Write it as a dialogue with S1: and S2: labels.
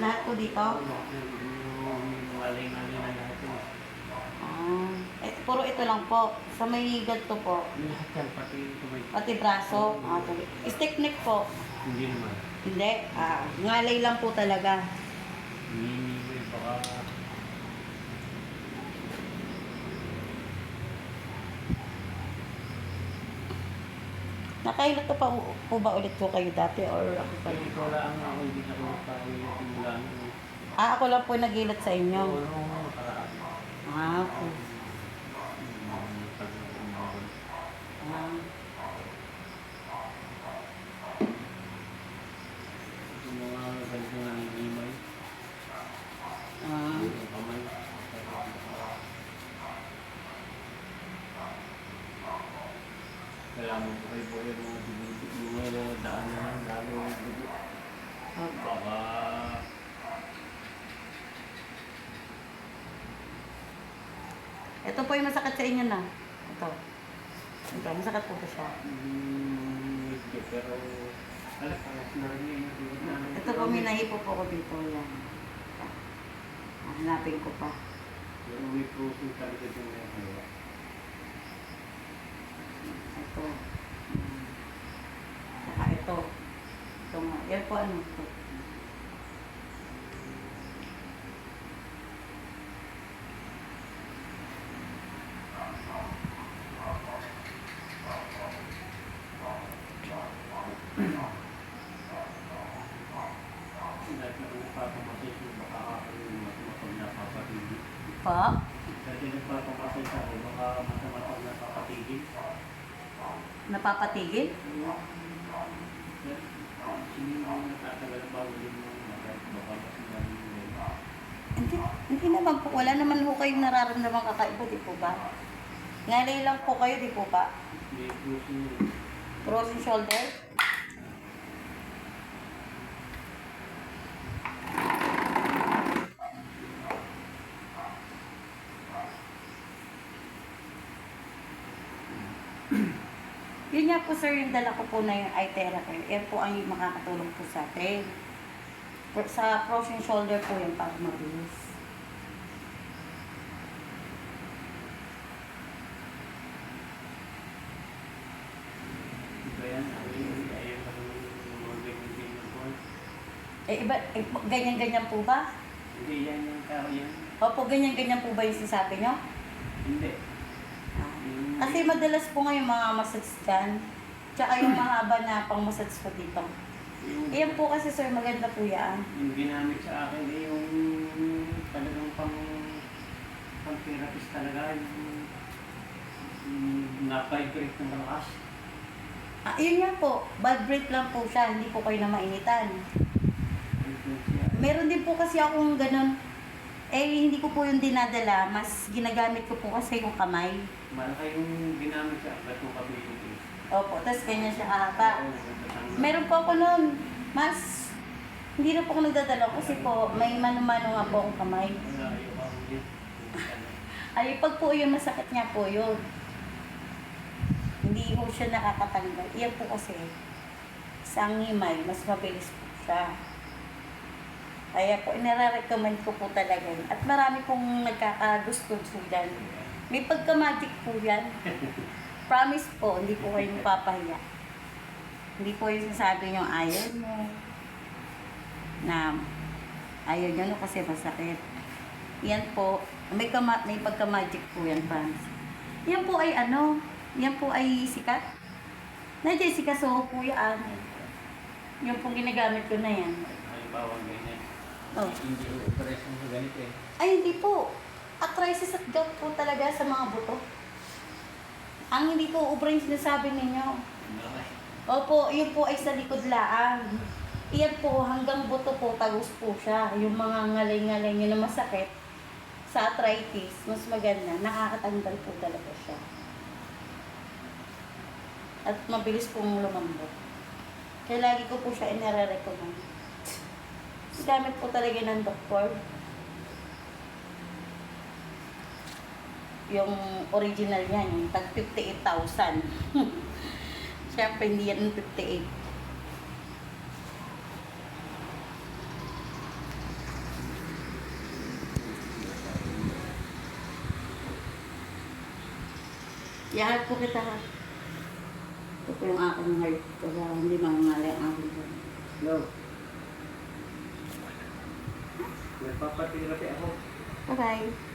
S1: Lahat po dito?
S2: Na lahat yun.
S1: Ah, eh, puro ito lang po. Sa may ganito po.
S2: Lahat yan, pati ito may...
S1: Pati braso. Ah, tuloy. Stick neck po.
S2: Hindi naman.
S1: Hindi. Ah, ngalay lang po talaga.
S2: Hindi baka...
S1: Nakailan to pa po ba ulit po kayo dati or ako pa lang?
S2: Ito lang ako, hindi na ko pa.
S1: Ah, ako lang po nagilot sa inyo.
S2: Ano nakaraan?
S1: Ah, okay.
S2: Yung pag-umawan.
S1: Ah,
S2: Yung mga ganito na nanginimay.
S1: ah,
S2: Yung kamay. Kailangan mo kayo po yung mga dugo, yung daan na lalo yung dugo.
S1: okay.
S2: Baka
S1: Ito po yung masakit sa inyo na. Ito. Ito, masakit po ba siya?
S2: mm, hindi, pero.
S1: Ito po, may nahipo po ko dito. Yan. Ah, Hanapin ko pa.
S2: Pero may protein talaga din na.
S1: Ito. Hmm. Saka ito. Ito nga. Yan po ano ito.
S2: Dahil na nagpapamasay ko, baka kakaroon ng matumatang napapatigil.
S1: Pa?
S2: Dahil nagpapamasay sa ako, baka matumatang napapatigil.
S1: Napapatigil?
S2: Sino yung natatagal ang bawal yung mga mga baka mas maraming nila.
S1: Hindi, hindi naman po. Wala naman po kayong nararamdaman kakaiba, di po ba? Ngalay lang po kayo, di po ba? Frozen shoulder? Yun nga po sir, yung dala ko po na yung eye therapy. Yan po ang yung makakatulong po sa atin. Sa frozen shoulder po yan para mabilis.
S2: Yung yung po.
S1: Eh, iba, eh, ganyan-ganyan po ba?
S2: Hindi yan yung tao yan.
S1: Opo, ganyan-ganyan po ba yung sinasabi nyo?
S2: Hindi.
S1: Kasi madalas po ngayon mga massage dyan. Tsaka yung mahaba na pang massage po dito.
S2: yung,
S1: Iyan po kasi sir, maganda po yan.
S2: yung ginamit sa akin eh, yung talagang pang pang therapist talaga, yung, yung na-vibrate ng malakas.
S1: Ah, yun nga po, vibrate lang po siya, hindi po kayo na mainitan.
S2: Yung siya.
S1: Meron din po kasi akong ganun. Eh, hindi ko po yung dinadala, mas ginagamit ko po kasi yung kamay.
S2: Malaki yung ginamit sa akin, yung kapilin eh.
S1: Opo, tas ganyan siya kahaba. Meron po ako nun, mas hindi na po ako nagdadala kasi po may mano-mano nga po akong kamay. Ay, pag po yun, masakit niya po yun. Hindi po siya nakakatanggal. Iyan po kasi, sa ngimay, mas mabilis po siya. Kaya po, inare-recommend ko po talaga yun. At marami pong nagkakagusto dyan. May pagka-magic po yan. Promise po, hindi po kayo mapapahiya. Hindi po yung sasabi nyo, ayaw mo. Na, ayaw nyo no, kasi masakit. Yan po, may, kama, may pagka-magic po yan, promise. Yan po ay ano, yan po ay sikat. Na Jessica So po yan. Yung pong ginagamit ko na yan.
S2: Halimbawa, ganyan.
S1: Oh.
S2: Hindi yung operation sa ganito eh.
S1: Ay, hindi po. Arthritis at gout po talaga sa mga buto. Ang hindi po ubra yung sinasabi ninyo. Opo, yun po ay sa likod laang. Iyan po, hanggang buto po, tagus po siya. Yung mga ngalay-ngalay nyo na masakit sa arthritis, mas maganda, nakakatanggal po talaga siya. At mabilis pong lumambot. Kaya lagi ko po siya inare-recommend gamit po talaga ng doktor. Yung original yan, yung tag 58,000. Siyempre, hindi yan 58. Yahat po kita ha. Ito po yung aking heart. Kasi hindi mangangali ang aking heart.
S2: Love. thì bye
S1: bye.